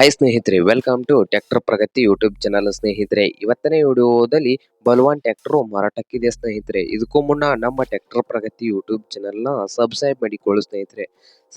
Hi ಸ್ನೇಹಿತರೆ welcome to tractor Pragati YouTube channel ಸ್ನೇಹಿತರೆ. ಇವತ್ತನೇ ವಿಡಿಯೋದಲ್ಲಿ ಬಲ್ವಾನ್ ಟ್ರ್ಯಾಕ್ಟರ್ ಮಾರಾಟಕ್ಕಿದೆ ಸ್ನೇಹಿತರೆ. ಇದಕ್ಕೂ ಮುನ್ನ ನಮ್ಮ ಟ್ರ್ಯಾಕ್ಟರ್ ಪ್ರಗತಿ ಯೂಟ್ಯೂಬ್ ಚಾನಲ್ನ ಸಬ್ಸ್ಕ್ರೈಬ್ ಮಾಡಿಕೊಳ್ಳು ಸ್ನೇಹಿತರೆ.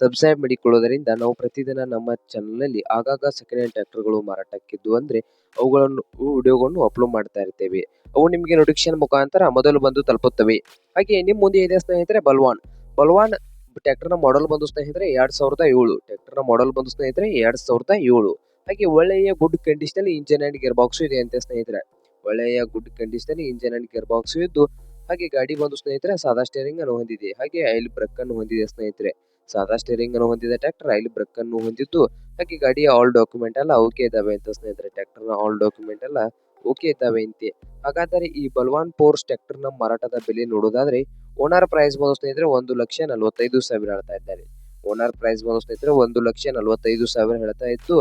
ಸಬ್ಸ್ಕ್ರೈಬ್ ಮಾಡಿಕೊಳ್ಳೋದರಿಂದ ನಾವು ಪ್ರತಿದಿನ ನಮ್ಮ ಚಾನಲಲ್ಲಿ ಆಗಾಗ ಸೆಕೆಂಡ್ ಹ್ಯಾಂಡ್ ಟ್ರ್ಯಾಕ್ಟರ್ಗಳು ಮಾರಾಟಕ್ಕಿದ್ದು ಅಂದರೆ ಅವುಗಳನ್ನು, ವಿಡಿಯೋಗಳನ್ನು ಅಪ್ಲೋಡ್ ಮಾಡ್ತಾ ಇರ್ತೇವೆ. ಅವು ನಿಮಗೆ ನೋಟಿಫಿಕೇಶನ್ ಮುಖಾಂತರ ಮೊದಲು ಬಂದು ತಲುಪುತ್ತವೆ. ಹಾಗೆ ನಿಮ್ಮ ಮುಂದೆ ಇದೆ ಸ್ನೇಹಿತರೆ ಬಲ್ವಾನ್. ಬಲ್ವಾನ್ ಟ್ರ್ಯಾಕ್ಟರ್ನ ಮಾಡೆಲ್ ಬಂದು ಸ್ನೇಹಿತರೆ ಎರಡ್ ಸಾವಿರದ ಏಳು. ಟ್ರ್ಯಾಕ್ಟರ್ನ ಮಾಡೆಲ್ ಬಂದು ಸ್ನೇಹಿತರೆ ಎರಡ್ ಸಾವಿರದ ಏಳು. ಹಾಗೆ ಒಳ್ಳೆಯ good condition engine and gearbox ಇದೆ ಅಂತ ಸ್ನೇಹಿತರೆ. ಒಳ್ಳೆಯ good condition engine and gearbox ಇದ್ದು, ಹಾಗೆ ಗಾಡಿ ಬಂದು ಸ್ನೇಹಿತರೆ ಸಾದಾ ಸ್ಟೇರಿಂಗ್ ಅನ್ನು ಹೊಂದಿದೆ. ಹಾಗೆ ಐಲ್ ಬ್ರೇಕ್ ಅನ್ನು ಹೊಂದಿದೆ ಸ್ನೇಹಿತರೆ. ಸಾದಾ ಸ್ಟೇರಿಂಗ್ ಅನ್ನು ಹೊಂದಿದ ಟ್ರ್ಯಾಕ್ಟರ್ ಐಲ್ ಬ್ರೇಕ್ ಅನ್ನು ಹೊಂದಿದ್ದು, ಹಾಗೆ ಗಾಡಿಯ ಆಲ್ ಡಾಕ್ಯುಮೆಂಟ್ ಎಲ್ಲ ಓಕೆ ಇದಾವೆ ಅಂತ ಸ್ನೇಹಿತರೆ. ಟ್ರ್ಯಾಕ್ಟರ್ನ ಆಲ್ ಡಾಕ್ಯುಮೆಂಟ್ ಎಲ್ಲ ಓಕೆ ಇದ್ದಾವೆ ಅಂತೆ. ಹಾಗಾದರೆ ಈ ಬಲ್ವಾನ್ ಫೋರ್ಸ್ ಟ್ರ್ಯಾಕ್ಟರ್ನ ಮಾರಾಟದ ಬೆಲೆ ನೋಡೋದಾದ್ರೆ ಓನರ್ ಪ್ರೈಸ್ ಬಂದು ಸ್ನೇಹಿತರೆ, ಒಂದು ಲಕ್ಷ ನಲವತ್ತೈದು ಸಾವಿರ ಹೇಳ್ತಾ ಇದ್ದಾರೆ. ಓನರ್ ಪ್ರೈಸ್ ಬಂದು ಸ್ನೇಹಿತರೆ, ಒಂದು ಲಕ್ಷ ನಲವತ್ತೈದು ಸಾವಿರ ಹೇಳ್ತಾ ಇದ್ದು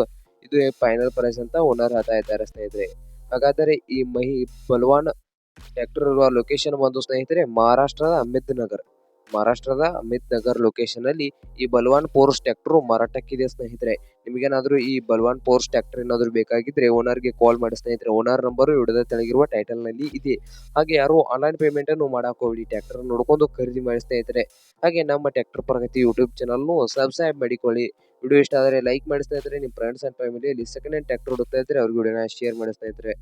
ಇದು ಫೈನಲ್ ಪ್ರೈಸ್ ಅಂತ ಓನರ್ ಹೇಳ್ತಾ ಇದ್ದಾರೆ ಸ್ನೇಹಿತರೆ. ಹಾಗಾದರೆ ಈ ಮಹಿ ಬಲ್ವಾನ್ ಟ್ರ್ಯಾಕ್ಟರ್ ಇರುವ ಲೊಕೇಶನ್ ಬಂದು ಸ್ನೇಹಿತರೆ, ಮಹಾರಾಷ್ಟ್ರದ ಅಮಿತ್ ನಗರ್. ಮಹಾರಾಷ್ಟ್ರದ ಅಮಿತ್ ನಗರ್ ಲೊಕೇಶನ್ ಅಲ್ಲಿ ಈ ಬಲವಾನ್ ಫೋರ್ಸ್ ಟ್ರ್ಯಾಕ್ಟರ್ ಮಾರಾಟಕ್ಕಿದೆ ಸ್ನೇಹಿತರೆ. ನಿಮಗೇನಾದ್ರೂ ಈ ಬಲವಾನ್ ಪೋರ್ಸ್ ಟ್ರ್ಯಾಕ್ಟರ್ ಏನಾದರೂ ಬೇಕಾಗಿದ್ರೆ ಓನರ್ಗೆ ಕಾಲ್ ಮಾಡಿ ಸ್ನೇಹಿತರೆ. ಓನರ್ ನಂಬರ್ ಹಿಡಿದ ತೆಳಗಿರುವ ಟೈಟಲ್ನಲ್ಲಿ ಇದೆ. ಹಾಗೆ ಯಾರು ಆನ್ಲೈನ್ ಪೇಮೆಂಟ್ ಅನ್ನು ಮಾಡಕ್ ಹೋಗ್ಲಿ ಟ್ರ್ಯಾಕ್ಟರ್ ನೋಡ್ಕೊಂಡು ಖರೀದಿ ಮಾಡಿ ಸ್ನೇಹಿತರೆ. ಹಾಗೆ ನಮ್ಮ tractor Pragati YouTube channel subscribe ಮಾಡಿಕೊಳ್ಳಿ. ವಿಡಿಯೋ ಇಷ್ಟ ಆದರೆ ಲೈಕ್ ಮಾಡಿ ಸ್ನೇಹಿತರೆ. ನಿಮ್ಮ ಫ್ರೆಂಡ್ಸ್ ಅಂಡ್ ಫ್ಯಾಮಿಲಿಯಲ್ಲಿ ಸೆಕೆಂಡ್ ಹ್ಯಾಂಡ್ ಟ್ರ್ಯಾಕ್ಟರ್ ಹುಡುಕ್ತಾ ಇದ್ರೆ ಅವ್ರಿಗೆ ವಿಡಿಯೋನ ಶೇರ್ ಮಾಡಿ ಸ್ನೇಹಿತರೆ.